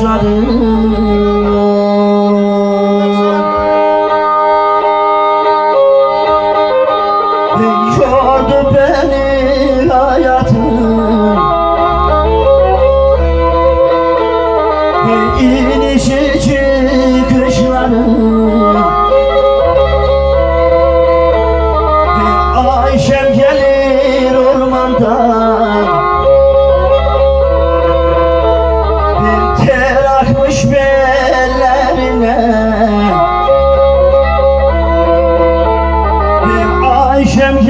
Schlotten.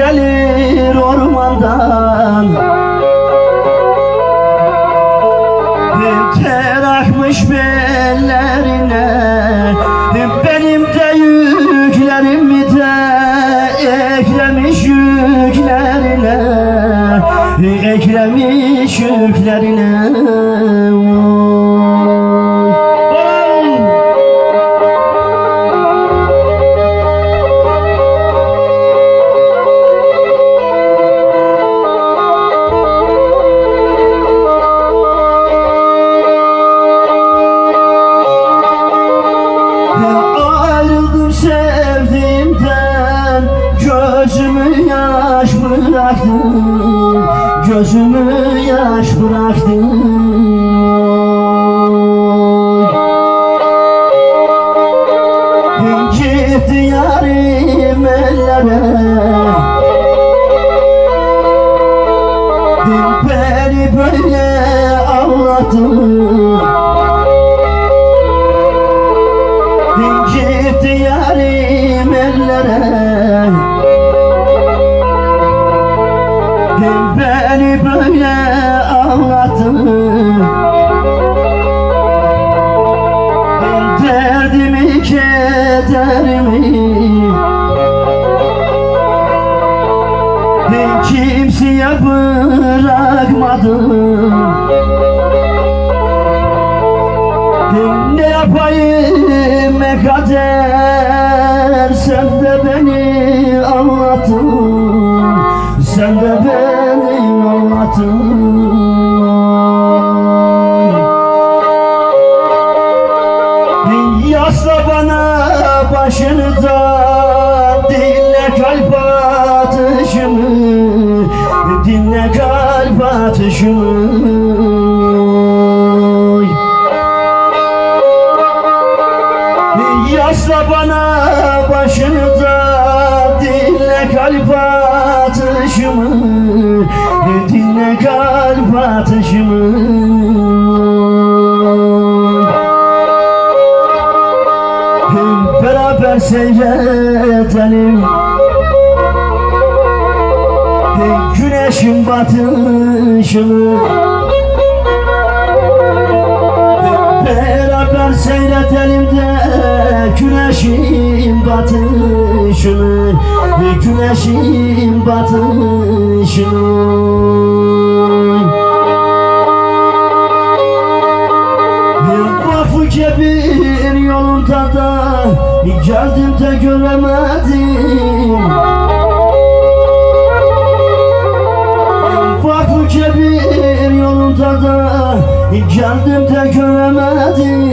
Gelir ormandan. Ter akmış bellerine Benim de yüklerimi de eklemiş yüklerine. Eklemiş yüklerine Ayrıldım sevdiğimden. Gözümü yaş bıraktım Gözümü yaş bıraktım Gitti yarim ellere. Beni böyle ağlattı Beni böyle ağlattı Derdimi kederimi Kimseye bırakmadım. Ne yapayım kader Sen de beni anlattın Yasla bana başını da Dinle kalp atışımı Dinle kalp atışımı Yasla bana başını da Dinle kalp atışımı Dinle kalp atışımı Beraber seyredelim. Güneşin batışını. Beraber seyredelim de güneşin batışını. Güneşin batışını. Vakfı kebir yolunda da Geldim de göremedim. Vakfı kebir yolunda da Geldim de göremedim.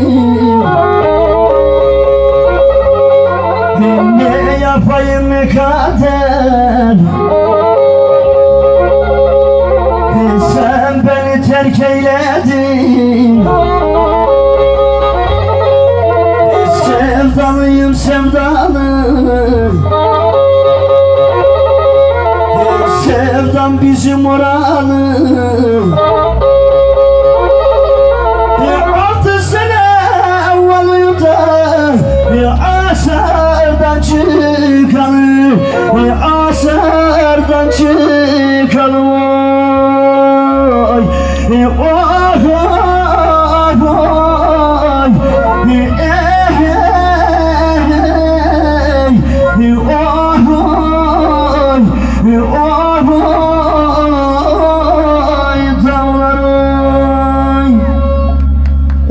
Ne yapayım ne kader Sen beni terk eyledin. Sevdalıyım sevdalı Sevdam bizim oralı asardan çıkanı Oy asardan çıkanı Oy e, Oh oh oh e, eh,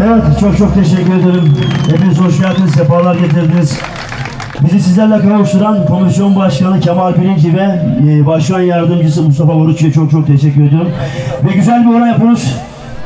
Evet çok çok teşekkür ederim. Hoş geldiniz, sefalar getirdiniz. Bizi sizlerle kavuşturan Komisyon Başkanı Kemal Birinci ve e, Başkan Yardımcısı Mustafa Boruç'ya çok çok teşekkür ediyorum. Ve güzel bir oran yapıyoruz.